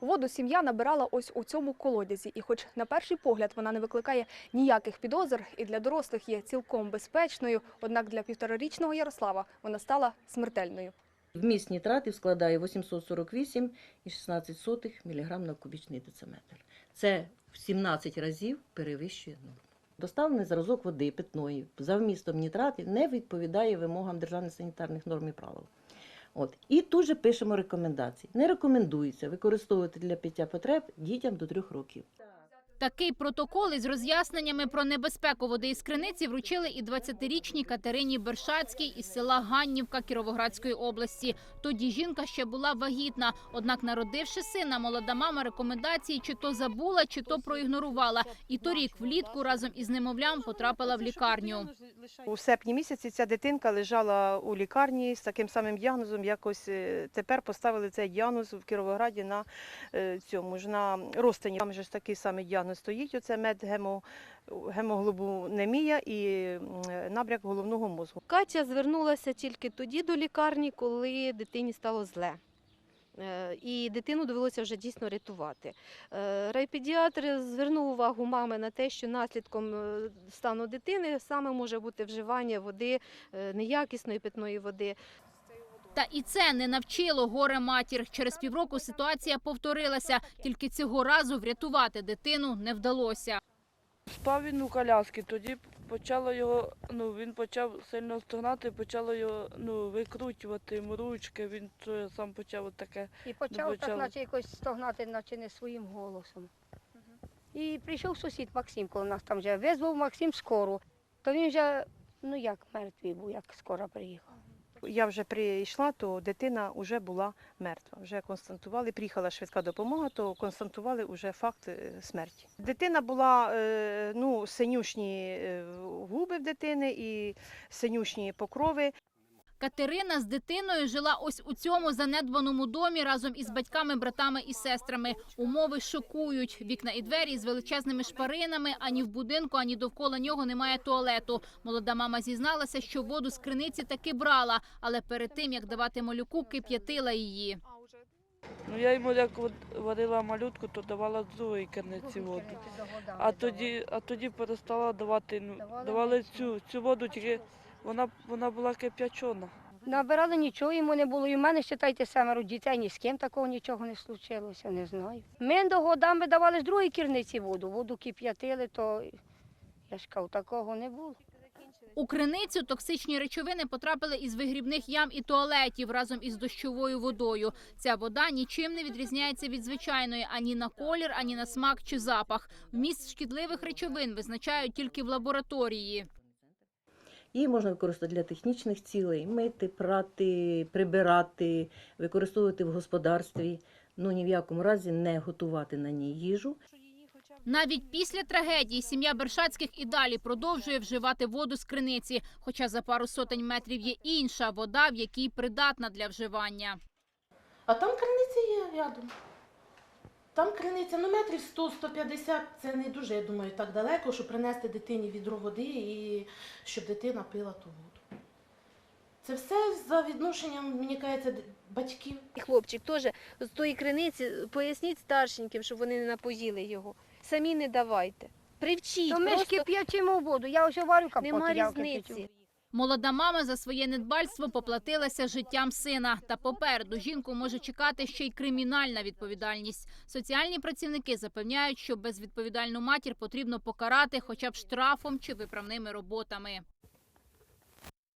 Воду сім'я набирала ось у цьому колодязі, і хоч на перший погляд вона не викликає ніяких підозр і для дорослих є цілком безпечною, однак для півторарічного Ярослава вона стала смертельною. Вміст нітратів складає 848,16 мг на кубічний дециметр. Це в 17 разів перевищує норму. Доставлений зразок води питної за вмістом нітратів не відповідає вимогам державних санітарних норм і правил. От. І тут же пишемо рекомендації. Не рекомендується використовувати для пиття потреб дітям до 3 років. Такий протокол із роз'ясненнями про небезпеку води із криниці вручили і 20-річній Катерині Бершацькій із села Ганнівка Кіровоградської області. Тоді жінка ще була вагітна. Однак, народивши сина, молода мама рекомендації чи то забула, чи то проігнорувала. І торік влітку разом із немовлям потрапила в лікарню. У серпні місяці ця дитинка лежала у лікарні з таким самим діагнозом. Якось е, тепер поставили цей діагноз в Кіровограді на е, цьому ж на розтині. Там же ж такий самий діагноз стоїть. Оце медгемо гемоглобунемія і м, набряк головного мозку. Катя звернулася тільки тоді до лікарні, коли дитині стало зле. Е, І дитину довелося вже дійсно рятувати. Е, Райпедіатр звернув увагу мами на те, що наслідком е, стану дитини саме може бути вживання води, е, неякісної питної води. Та і це не навчило горе матір. Через півроку ситуація повторилася. Тільки цього разу врятувати дитину не вдалося. Спав він у коляски, тоді почало його, ну він почав сильно стогнати, почало його ну, викручувати йому ручки, він то сам почав от таке. І почав так, почав. наче якось стогнати, наче не своїм голосом. І прийшов сусід Максим, коли нас там вже визвав Максим скору. То він вже, ну як мертвий був, як скоро приїхав. Я вже прийшла, то дитина вже була мертва. Вже констатували, приїхала швидка допомога, то констатували вже факт е, смерті. Дитина була е, ну, синюшні е, губи в дитини і синюшні покрови. Катерина з дитиною жила ось у цьому занедбаному домі разом із батьками, братами і сестрами. Умови шокують. Вікна і двері з величезними шпаринами. Ані в будинку, ані довкола нього немає туалету. Молода мама зізналася, що воду з криниці таки брала, але перед тим як давати малюку, кип'ятила її. Ну я йому як варила малютку, то давала з керниці воду. А тоді, а тоді перестала давати, ну, давали цю, цю воду, тільки вона, вона була кип'ячона. Набирали нічого йому не було. І в мене, вважайте, семеро дітей, ні з ким такого нічого не случилося, не знаю. Ми до годами давали з другої кірниці воду, воду кип'ятили, то я ж кажу, такого не було. У криницю токсичні речовини потрапили із вигрібних ям і туалетів разом із дощовою водою. Ця вода нічим не відрізняється від звичайної ані на колір, ані на смак чи запах. Вміст шкідливих речовин визначають тільки в лабораторії. Її можна використовувати для технічних цілей, мити, прати, прибирати, використовувати в господарстві. Ну ні в якому разі не готувати на ній їжу. Навіть після трагедії сім'я Бершацьких і далі продовжує вживати воду з криниці. Хоча за пару сотень метрів є інша вода, в якій придатна для вживання. А там криниця є рядом. Там криниця, ну метрів 100-150, це не дуже, я думаю, так далеко, щоб принести дитині відро води і щоб дитина пила ту воду. Це все за відношенням, мені кажеться, батьків. І хлопчик теж з тої криниці поясніть старшеньким, щоб вони не напоїли його. Самі не давайте. Привчіть, То ми ж просто кип'ячимо воду, я ось варю капоту. нема я різниці. Молода мама за своє недбальство поплатилася життям сина. Та попереду жінку може чекати ще й кримінальна відповідальність. Соціальні працівники запевняють, що безвідповідальну матір потрібно покарати хоча б штрафом чи виправними роботами.